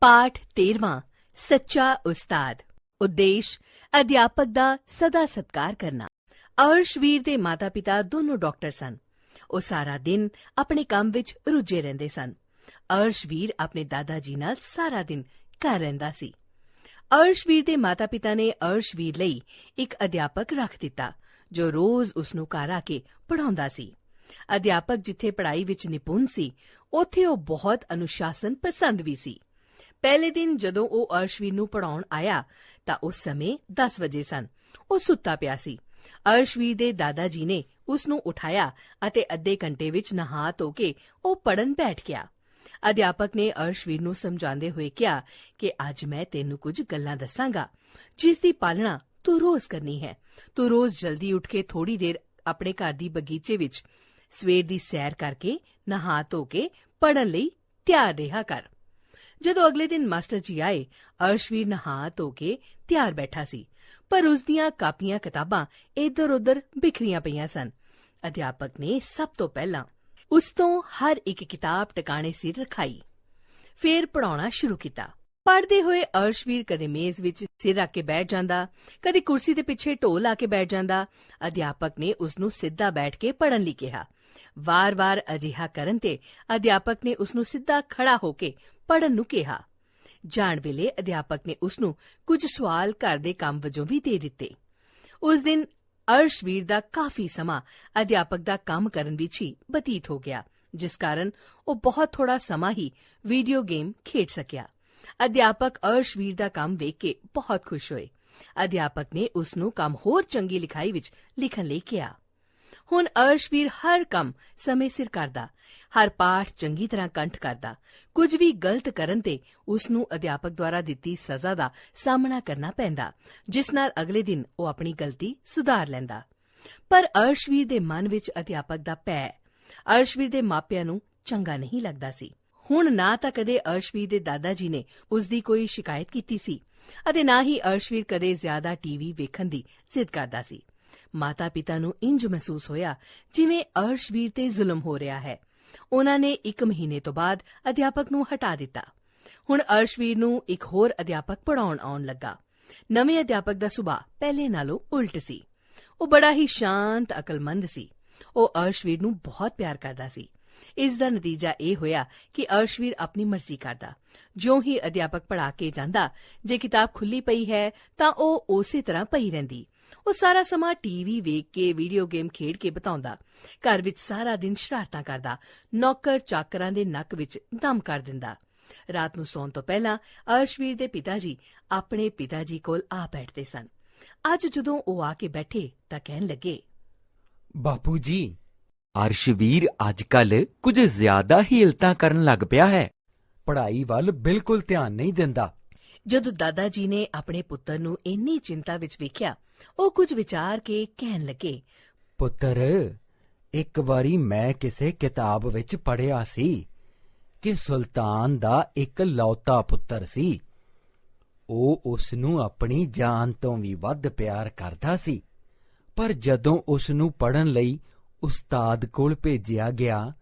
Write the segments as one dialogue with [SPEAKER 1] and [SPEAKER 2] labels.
[SPEAKER 1] ਪਾਠ 13ਵਾਂ ਸੱਚਾ ਉਸਤਾਦ। ਉਦੇਸ਼, ਅਧਿਆਪਕ ਦਾ ਸਦਾ ਸਤਕਾਰ ਕਰਨਾ। ਅਰਸ਼ਵੀਰ ਦੇ ਮਾਤਾ-ਪਿਤਾ ਦੋਨੋਂ ਡਾਕਟਰ ਸਨ। ਉਹ ਸਾਰਾ ਦਿਨ ਆਪਣੇ ਕੰਮ ਵਿੱਚ ਰੁੱਝੇ ਰਹਿੰਦੇ ਸਨ। ਅਰਸ਼ਵੀਰ ਆਪਣੇ ਦਾਦਾ ਜੀ ਨਾਲ ਸਾਰਾ ਦਿਨ ਘਰ ਰਹਿੰਦਾ ਸੀ। ਅਰਸ਼ਵੀਰ ਦੇ ਮਾਤਾ-ਪਿਤਾ ਨੇ ਅਰਸ਼ਵੀਰ ਲਈ ਇੱਕ ਅਧਿਆਪਕ ਰੱਖ ਦਿੱਤਾ, ਜੋ ਰੋਜ਼ ਉਸ ਨੂੰ ਘਰ ਆ ਕੇ ਪੜ੍ਹਾਉਂਦਾ ਸੀ। ਅਧਿਆਪਕ ਜਿੱਥੇ ਪੜ੍ਹਾਈ ਵਿੱਚ ਨਿਪੁੰਨ ਸੀ, ਉੱਥੇ ਉਹ ਬਹੁਤ ਅਨੁਸ਼ਾਸਨ ਪਸੰਦ ਵੀ ਸੀ। ਪਹਿਲੇ ਦਿਨ ਜਦੋਂ ਉਹ ਅਰਸ਼ਵੀਰ ਨੂੰ ਪੜਾਉਣ ਆਇਆ, ਤਾਂ ਉਸ ਸਮੇਂ 10 ਵਜੇ ਸਨ। ਉਹ ਸੁੱਤਾ ਪਿਆ ਸੀ। ਅਰਸ਼ਵੀਰ ਦੇ ਦਾਦਾ ਜੀ ਨੇ ਉਸ ਨੂੰ ਉਠਾਇਆ ਅਤੇ ਅੱਧੇ ਘੰਟੇ ਵਿੱਚ ਨਹਾ ਧੋ ਕੇ ਉਹ ਪੜਨ ਬੈਠ ਗਿਆ। ਅਧਿਆਪਕ ਨੇ ਅਰਸ਼ਵੀਰ ਨੂੰ ਸਮਝਾਉਂਦੇ ਹੋਏ ਕਿਹਾ ਕਿ ਅੱਜ ਮੈਂ ਤੈਨੂੰ ਕੁਝ ਗੱਲਾਂ ਦੱਸਾਂਗਾ, ਜਿਸ ਦੀ ਪਾਲਣਾ ਤੂੰ ਰੋਜ਼ ਕਰਨੀ ਹੈ। ਤੂੰ ਰੋਜ਼ ਜਲਦੀ ਉੱਠ ਕੇ ਥੋੜੀ ਦੇਰ ਆਪਣੇ ਘਰ ਦੀ ਬਗੀਚੇ ਵਿੱਚ ਸਵੇਰ ਦੀ ਸੈਰ ਕਰਕੇ, ਨਹਾ ਧੋ ਕੇ ਪੜਨ ਲਈ ਤਿਆਰ ਰਿਹਾ ਕਰ। ਜਦੋਂ ਅਗਲੇ ਦਿਨ ਮਾਸਟਰ ਜੀ ਆਏ, ਅਰਸ਼ਵੀਰ ਨਹਾ ਧੋ ਕੇ ਤਿਆਰ ਬੈਠਾ ਸੀ, ਪਰ ਉਸ ਦੀਆਂ ਕਾਪੀਆਂ ਕਿਤਾਬਾਂ ਇੱਧਰ-ਉੱਧਰ ਬਿਖਰੀਆਂ ਪਈਆਂ ਸਨ। ਅਧਿਆਪਕ ਨੇ ਸਭ ਤੋਂ ਪਹਿਲਾਂ ਉਸ ਤੋਂ ਹਰ ਇੱਕ ਕਿਤਾਬ ਟਿਕਾਣੇ ਸਿਰ ਰਖਾਈ। ਫੇਰ ਪੜਾਉਣਾ ਸ਼ੁਰੂ ਕੀਤਾ। ਪੜ੍ਹਦੇ ਹੋਏ ਅਰਸ਼ਵੀਰ ਕਦੇ ਮੇਜ਼ ਵਿੱਚ ਸਿਰ ਰੱਖ ਕੇ ਬੈਠ ਜਾਂਦਾ, ਕਦੇ ਕੁਰਸੀ ਦੇ ਪਿੱਛੇ ਢੋਲ ਲਾ ਕੇ ਬੈਠ ਜਾਂਦਾ। ਅਧਿਆਪਕ ਨੇ ਉਸ ਨੂੰ ਸਿੱਧਾ ਬੈਠ ਕੇ ਪੜਨ ਲਈ ਕਿਹਾ। ਵਾਰ-ਵਾਰ ਅਜਿਹਾ ਕਰਨ ਤੇ ਅਧਿਆਪਕ ਨੇ ਉਸ ਨੂੰ ਸਿੱਧਾ ਖੜਾ ਹੋ ਕੇ ਪੜਨ ਨੂੰ ਕਿਹਾ। ਜਾਣ ਵੇਲੇ ਅਧਿਆਪਕ ਨੇ ਉਸ ਨੂੰ ਕੁਝ ਸਵਾਲ ਘਰ ਦੇ ਕੰਮ ਵਜੋਂ ਵੀ ਦੇ ਦਿੱਤੇ। ਉਸ ਦਿਨ ਅਰਸ਼ਵੀਰ ਦਾ ਕਾਫੀ ਸਮਾਂ ਅਧਿਆਪਕ ਦਾ ਕੰਮ ਕਰਨ ਵਿੱਚ ਹੀ ਬਤੀਤ ਹੋ ਗਿਆ, ਜਿਸ ਕਾਰਨ ਉਹ ਬਹੁਤ ਥੋੜਾ ਸਮਾਂ ਹੀ ਵੀਡੀਓ ਗੇਮ ਖੇਡ ਸਕਿਆ। ਅਧਿਆਪਕ ਅਰਸ਼ਵੀਰ ਦਾ ਕੰਮ ਵੇਖ ਕੇ ਬਹੁਤ ਖੁਸ਼ ਹੋਏ। ਅਧਿਆਪਕ ਨੇ ਉਸ ਨੂੰ ਕੰਮ ਹੋਰ ਚੰਗੀ ਲਿਖਾਈ ਵਿੱਚ ਲਿਖਣ ਲਈ ਕਿਹਾ। ਹੁਣ ਅਰਸ਼ਵੀਰ ਹਰ ਕੰਮ ਸਮੇਂ ਸਿਰ ਕਰਦਾ, ਹਰ ਪਾਠ ਚੰਗੀ ਤਰ੍ਹਾਂ ਕੰਠ ਕਰਦਾ। ਕੁਝ ਵੀ ਗਲਤ ਕਰਨ ਤੇ ਉਸ ਨੂੰ ਅਧਿਆਪਕ ਦੁਆਰਾ ਦਿੱਤੀ ਸਜ਼ਾ ਦਾ ਸਾਹਮਣਾ ਕਰਨਾ ਪੈਂਦਾ, ਜਿਸ ਨਾਲ ਅਗਲੇ ਦਿਨ ਉਹ ਆਪਣੀ ਗਲਤੀ ਸੁਧਾਰ ਲੈਂਦਾ। ਪਰ ਅਰਸ਼ਵੀਰ ਦੇ ਮਨ ਵਿੱਚ ਅਧਿਆਪਕ ਦਾ ਪੈ ਅਰਸ਼ਵੀਰ ਦੇ ਮਾਪਿਆਂ ਨੂੰ ਚੰਗਾ ਨਹੀਂ ਲੱਗਦਾ ਸੀ। ਹੁਣ ਨਾ ਤਾਂ ਕਦੇ ਅਰਸ਼ਵੀਰ ਦੇ ਦਾਦਾ ਜੀ ਨੇ ਉਸ ਦੀ ਕੋਈ ਸ਼ਿਕਾਇਤ ਕੀਤੀ ਸੀ, ਅਤੇ ਨਾ ਹੀ ਅਰਸ਼ਵੀਰ ਕਦੇ ਜ਼ਿਆਦਾ ਟੀਵੀ ਵੇਖਣ ਦੀ ਜ਼ਿੱਦ ਕਰਦਾ ਸੀ। ਮਾਤਾ-ਪਿਤਾ ਨੂੰ ਇੰਜ ਮਹਿਸੂਸ ਹੋਇਆ ਜਿਵੇਂ ਅਰਸ਼ਵੀਰ ਤੇ ਜ਼ੁਲਮ ਹੋ ਰਿਹਾ ਹੈ। ਉਹਨਾਂ ਨੇ 1 ਮਹੀਨੇ ਤੋਂ ਬਾਅਦ ਅਧਿਆਪਕ ਨੂੰ ਹਟਾ ਦਿੱਤਾ। ਹੁਣ ਅਰਸ਼ਵੀਰ ਨੂੰ ਇੱਕ ਹੋਰ ਅਧਿਆਪਕ ਪੜਾਉਣ ਆਉਣ ਲੱਗਾ। ਨਵੇਂ ਅਧਿਆਪਕ ਦਾ ਸੁਭਾਅ ਪਹਿਲੇ ਨਾਲੋਂ ਉਲਟ ਸੀ। ਉਹ ਬੜਾ ਹੀ ਸ਼ਾਂਤ, ਅਕਲਮੰਦ ਸੀ। ਉਹ ਅਰਸ਼ਵੀਰ ਨੂੰ ਬਹੁਤ ਪਿਆਰ ਕਰਦਾ ਸੀ। ਇਸ ਦਾ ਨਤੀਜਾ ਇਹ ਹੋਇਆ ਕਿ ਅਰਸ਼ਵੀਰ ਆਪਣੀ ਮਰਜ਼ੀ ਕਰਦਾ। ਜਿਉਂ ਹੀ ਅਧਿਆਪਕ ਪੜ੍ਹਾ ਕੇ ਜਾਂਦਾ, ਜੇ ਕਿਤਾਬ ਖੁੱਲੀ ਪਈ ਹੈ ਤਾਂ ਉਹ ਉਸੇ ਤਰ੍ਹਾਂ ਪਈ ਰਹਿੰਦੀ। ਉਹ ਸਾਰਾ ਸਮਾਂ ਟੀਵੀ ਵੇਖ ਕੇ ਵੀਡੀਓ ਗੇਮ ਖੇਡ ਕੇ ਬਿਤਾਉਂਦਾ। ਘਰ ਵਿੱਚ ਸਾਰਾ ਦਿਨ ਸ਼ਰਾਰਤਾਂ ਕਰਦਾ। ਨੌਕਰ ਚਾਕਰਾਂ ਦੇ ਨੱਕ ਵਿੱਚ ਦਮ ਕਰ ਦਿੰਦਾ। ਰਾਤ ਨੂੰ ਸੌਣ ਤੋਂ ਪਹਿਲਾਂ ਅਰਸ਼ਵੀਰ ਦੇ ਪਿਤਾ ਜੀ ਆਪਣੇ ਪਿਤਾ ਜੀ ਕੋਲ ਆ ਬੈਠਦੇ ਸਨ। ਅੱਜ ਜਦੋਂ ਉਹ ਆ ਕੇ ਬੈਠੇ ਤਾਂ ਕਹਿਣ ਲੱਗੇ,
[SPEAKER 2] ਬਾਪੂ ਜੀ, ਅਰਸ਼ਵੀਰ ਅੱਜਕੱਲ ਕੁਝ ਜ਼ਿਆਦਾ ਹੀਲਤਾਂ ਕਰਨ ਲੱਗ ਪਿਆ ਹੈ। ਪੜ੍ਹਾਈ ਵੱਲ ਬਿਲਕੁਲ ਧਿਆਨ ਨਹੀਂ ਦਿੰਦਾ।
[SPEAKER 1] ਜਦੋਂ ਦਾਦਾ ਜੀ ਨੇ ਆਪਣੇ ਪੁੱਤਰ ਨੂੰ ਇੰਨੀ ਚਿੰਤਾ ਵਿੱਚ ਵੇਖਿਆ, ਉਹ ਕੁਝ ਵਿਚਾਰ ਕੇ ਕਹਿਣ ਲੱਗੇ,
[SPEAKER 2] ਪੁੱਤਰ, ਇੱਕ ਵਾਰੀ ਮੈਂ ਕਿਸੇ ਕਿਤਾਬ ਵਿੱਚ ਪੜ੍ਹਿਆ ਸੀ ਕਿ ਸੁਲਤਾਨ ਦਾ ਇੱਕ ਲੌਤਾ ਪੁੱਤਰ ਸੀ। ਉਹ ਉਸ ਨੂੰ ਆਪਣੀ ਜਾਨ ਤੋਂ ਵੀ ਵੱਧ ਪਿਆਰ ਕਰਦਾ ਸੀ, ਪਰ ਜਦੋਂ ਉਸ ਨੂੰ ਪੜਨ ਲਈ ਉਸਤਾਦ ਕੋਲ ਭੇਜਿਆ ਗਿਆ,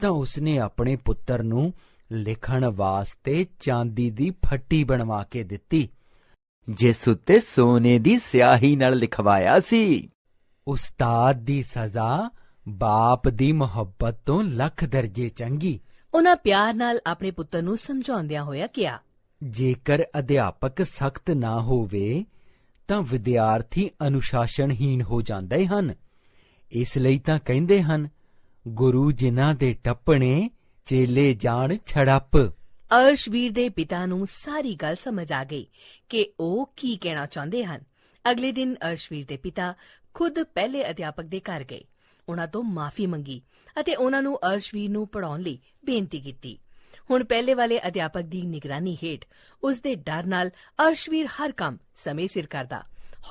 [SPEAKER 2] ਤਾਂ ਉਸਨੇ ਆਪਣੇ ਪੁੱਤਰ ਨੂੰ ਲਿਖਣ ਵਾਸਤੇ ਚਾਂਦੀ ਦੀ ਫੱਟੀ ਬਣਵਾ ਕੇ ਦਿੱਤੀ। ਜਿਸ ਉੱਤੇ ਸੋਨੇ ਦੀ ਸਿਆਹੀ ਨਾਲ ਲਿਖਵਾਇਆ ਸੀ। ਉਸਤਾਦ ਦੀ ਸਜ਼ਾ ਬਾਪ ਦੀ ਮੁਹੱਬਤ ਤੋਂ ਲੱਖ ਦਰਜੇ ਚੰਗੀ।
[SPEAKER 1] ਉਹਨਾਂ ਪਿਆਰ ਨਾਲ ਆਪਣੇ ਪੁੱਤਰ ਨੂੰ ਸਮਝਾਉਂਦਿਆਂ ਹੋਇਆ ਕਿਹਾ
[SPEAKER 2] ਜੇਕਰ ਅਧਿਆਪਕ ਸਖਤ ਨਾ ਹੋਵੇ ਤਾਂ ਵਿਦਿਆਰਥੀ ਅਨੁਸ਼ਾਸਨਹੀਣ ਹੋ ਜਾਂਦੇ ਹਨ। ਇਸ ਲਈ ਤਾਂ ਕਹਿੰਦੇ ਹਨ ਗੁਰੂ ਜਿਨ੍ਹਾਂ ਦੇ ਟੱਪਣੇ ਚੇਲੇ ਜਾਣ ਛੜੱਪ।
[SPEAKER 1] ਅਰਸ਼ਵੀਰ ਦੇ ਪਿਤਾ ਨੂੰ ਸਾਰੀ ਗੱਲ ਸਮਝ ਆ ਗਈ ਕਿ ਉਹ ਕੀ ਕਹਿਣਾ ਚਾਹੁੰਦੇ ਹਨ। ਅਗਲੇ ਦਿਨ ਅਰਸ਼ਵੀਰ ਦੇ ਪਿਤਾ ਖੁਦ ਪਹਿਲੇ ਅਧਿਆਪਕ ਦੇ ਘਰ ਗਏ। ਉਹਨਾਂ ਤੋਂ ਮਾਫੀ ਮੰਗੀ ਅਤੇ ਉਹਨਾਂ ਨੂੰ ਅਰਸ਼ਵੀਰ ਨੂੰ ਪੜਾਉਣ ਲਈ ਬੇਨਤੀ ਕੀਤੀ। ਹੁਣ ਪਹਿਲੇ ਵਾਲੇ ਅਧਿਆਪਕ ਦੀ ਨਿਗਰਾਨੀ ਹੇਠ ਉਸ ਦੇ ਡਰ ਨਾਲ ਅਰਸ਼ਵੀਰ ਹਰ ਕੰਮ ਸਮੇਂ ਸਿਰ ਕਰਦਾ।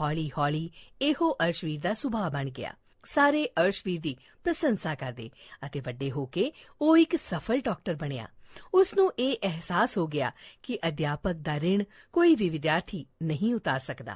[SPEAKER 1] ਹੌਲੀ-ਹੌਲੀ ਇਹੋ ਅਰਸ਼ਵੀਰ ਦਾ ਸੁਭਾਅ ਬਣ ਗਿਆ। ਸਾਰੇ ਅਰਸ਼ਵੀਰ ਦੀ ਪ੍ਰਸ਼ੰਸਾ ਕਰਦੇ ਅਤੇ ਵੱਡੇ ਹੋ ਕੇ ਉਹ ਇੱਕ ਸਫਲ ਡਾਕਟਰ ਬਣਿਆ। ਉਸ ਨੂੰ ਇਹ ਅਹਿਸਾਸ ਹੋ ਗਿਆ ਕਿ ਅਧਿਆਪਕ ਦਾ ਰਿਣ ਕੋਈ ਵੀ ਵਿਦਿਆਰਥੀ ਨਹੀਂ ਉਤਾਰ ਸਕਦਾ।